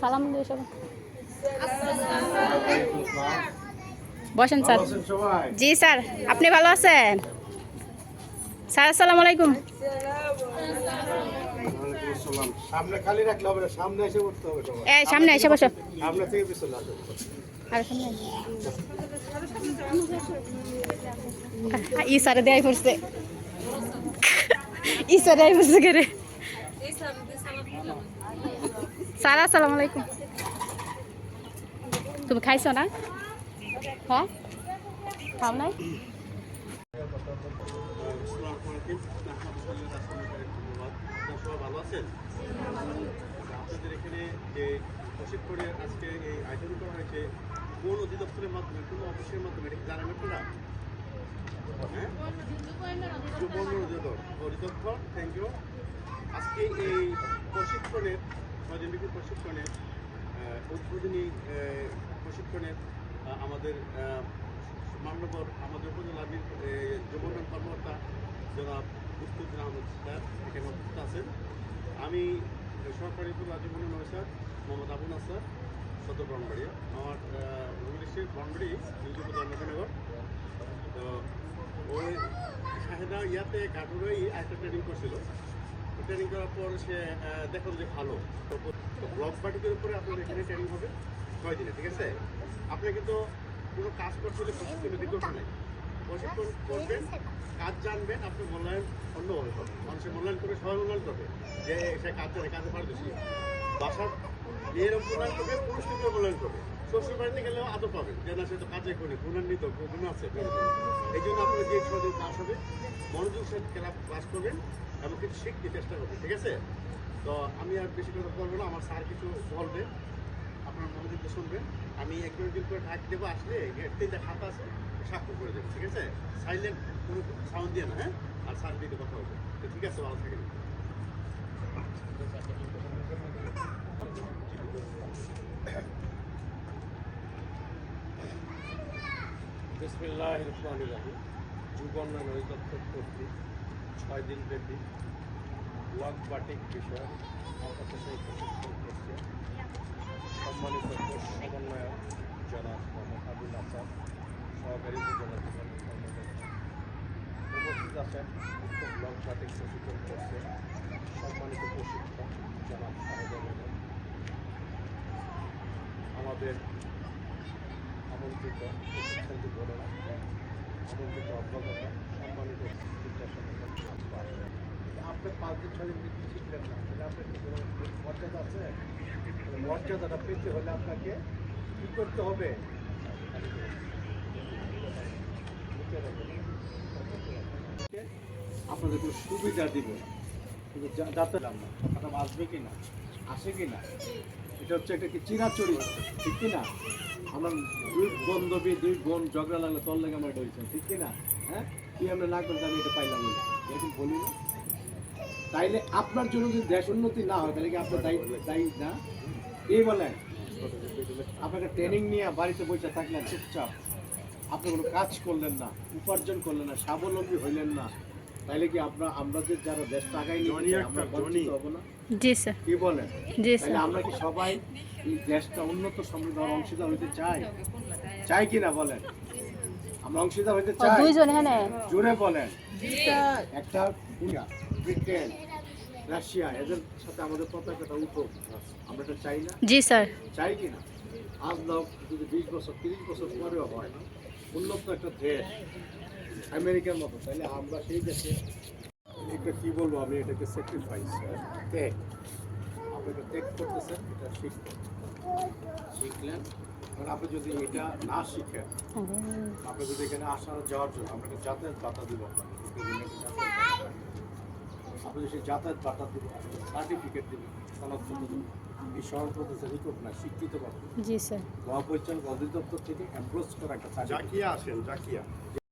সালাম দিয়ে সবাই। বসেন স্যার। জি স্যার আপনি ভালো আছেন? স্যার আসসালামু আলাইকুম। সামনে খালি রাখলে হবে না সামনে এসে উঠতে হবে এই সামনে এসে বসো। সামনে থেকে পিছনে আসো। আর সামনে ই দেয় পড়ছে। ই দেয় করে স্যার আসসালামু আলাইকুম। তুমি খাইছো না? হ্যাঁ খাও নাই? ভালো আছেন আপনাদের এখানে যে প্রশিক্ষণে আজকে এই আয়োজন করা হয়েছে কোন অধিদপ্তরের মাধ্যমে কোন অফিসের মাধ্যমে এটা জানেন আপনারা অধিদপ্তর থ্যাংক ইউ আজকে এই প্রশিক্ষণের স্বজনভিত্তিক প্রশিক্ষণের আহ, উদ্বোধনী আহ, প্রশিক্ষণের আমাদের মান্যবর আমাদের উপজেলার যুবন কর্মকর্তা জনাব মুস্তুদ্দিন আহমদ স্যার এখানে উপস্থিত আছেন। আমি সরকারি রাজ্য মনোনয়ন স্যার মোহাম্মদ আবু নাসার সদর ব্রহ্মবাড়িয়া আমার রুমিলিশের ব্রহ্মবাড়ি নিজুপুর ধর্মনগর তো ওই শাহেদা ইয়াতে কাঠুরাই একটা ট্রেনিং করছিল। ট্রেনিং করার পর সে দেখল যে ভালো। ব্লক পার্টিদের উপরে আপনার এখানে ট্রেনিং হবে ছয় দিনে, ঠিক আছে? আপনি কিন্তু কোনো কাজ করতে হলে প্রশিক্ষণের বিকল্প নেই। প্রশিক্ষণ করবেন, কাজ জানবেন, আপনি মূল্যায়ন অন্যভাবে করবেন। মানুষের মূল্যায়ন করে সবাই মূল্যায়ন করবে। যে সে কাজ জানে, কাজে পারদর্শী। বাসার মেয়েরও মূল্যায়ন করবে পুরুষকে মূল্যায়ন করবে। শ্বশুর বাড়িতে গেলেও আদর পাবেন যে না, সে তো কাজে করি গুণান্বিত গুণ আছে এই জন্য আপনার যে ছদিন ক্লাস হবে, মনোযোগ ক্লাস ক্লাস করবেন। এবং কিছু শিখতে চেষ্টা করবেন ঠিক আছে? তো আমি আর বেশি কথা বলব না, আমার স্যার কিছু বলবে, আপনার মনোযোগ শুনবেন। আমি এক দুই দিন করে ঢাক দেবো, আসলে তিনটা খাতা আছে, স্বাক্ষর করে দেবেন ঠিক আছে? সাইলেন্ট কোনো সাউন্ড দিয়ে না হ্যাঁ? আর স্যার দিতে কথা হবে তো ঠিক আছে, ভালো থাকেন। বিসমিল্লাহ রহমান রাহিম। যুবন্নয়ন অধিদপ্তর কর্তৃক ছয় দিন ব্যাপী ব্লক বাটিক বিষয় অপচয় প্রশিক্ষণ করছে সম্মানিত সমন্বয়ক জনাব মোহাম্মদ আবুল আসাদ সহকারী উপজেলা উপস্থিত আছেন, উক্ত ব্লক বাটিক প্রশিক্ষণ করছে সম্মানিত প্রশিক্ষক জনাব সাহেদা আমাদের আমন্ত্রিত প্রশিক্ষণ বোনেরা সম্মানিত আপনি পাঁচ দিন ছয় দিন কি শিখলেন না তাহলে আপনার মর্যাদা আছে মর্যাদাটা পেতে হলে আপনাকে কি করতে হবে আপনাদের কোনো সুবিধা দিব কিন্তু যাতে আসবে কি না আসে কি না এটা হচ্ছে একটা কি চিরাচরিত ঠিক কি না? আমরা দুই বান্ধবী দুই বোন ঝগড়া লাগলে তোর লেগে আমার হয়েছে ঠিক কি না? হ্যাঁ? তুই আমরা না করতে আমি এটা পাইলাম না। এরকম বলি না। তাইলে আপনার জন্য যদি দেশ উন্নতি না হয়, তাহলে কি আপনার দায়ী দায়ী না? এই বলেন? আপনাকে ট্রেনিং নিয়ে বাড়িতে বসে থাকলেন, চুপচাপ। আপনি কোনো কাজ করলেন না, উপার্জন করলেন না, স্বাবলম্বী হইলেন না। তাইলে কি আমরা আমরা যে যারা দেশটা আগাই নিয়ে আমরা বঞ্চিত হব না? জি স্যার। কি বলেন? জি স্যার। আমরা কি সবাই এই দেশটা উন্নত সমৃদ্ধ অংশীদার হইতে চাই? চাই কি না বলেন? আমরা অংশীদার হইতে চাই। দুইজন হ্যাঁ জোরে বলেন। একটা ইন্ডিয়া ব্রিটেন রাশিয়া এদের সাথে আমাদের পতাকাটা উঠো। আমরা এটা চাই না? জি স্যার। চাই কি না? আজ নাও যদি বিশ বছর তিরিশ বছর পরেও হয় উন্নত একটা দেশ আমেরিকার মতো তাহলে আমরা সেই দেশে এটা কি বলব আমি এটাকে স্যাক্রিফাইস ত্যাগ। আপনি এটা ত্যাগ করতেছেন এটা শিখবেন। শিখলেন কারণ আপনি যদি এটা না শিখেন আপনি যদি এখানে আসা যাওয়ার জন্য আমরা একটা যাতায়াত বাতা দিব। আপনি যদি সেই যাতায়াত বাতা দিব সার্টিফিকেট দিবেন সনদ দেবেন। এই প্রদেশের রিপোর্ট না শিক্ষিত পাবেন জি স্যার। মহাপরিচালক অধিদপ্তর থেকে অ্যাপ্রোচ করা একটা জাকিয়া আসেন জাকিয়া।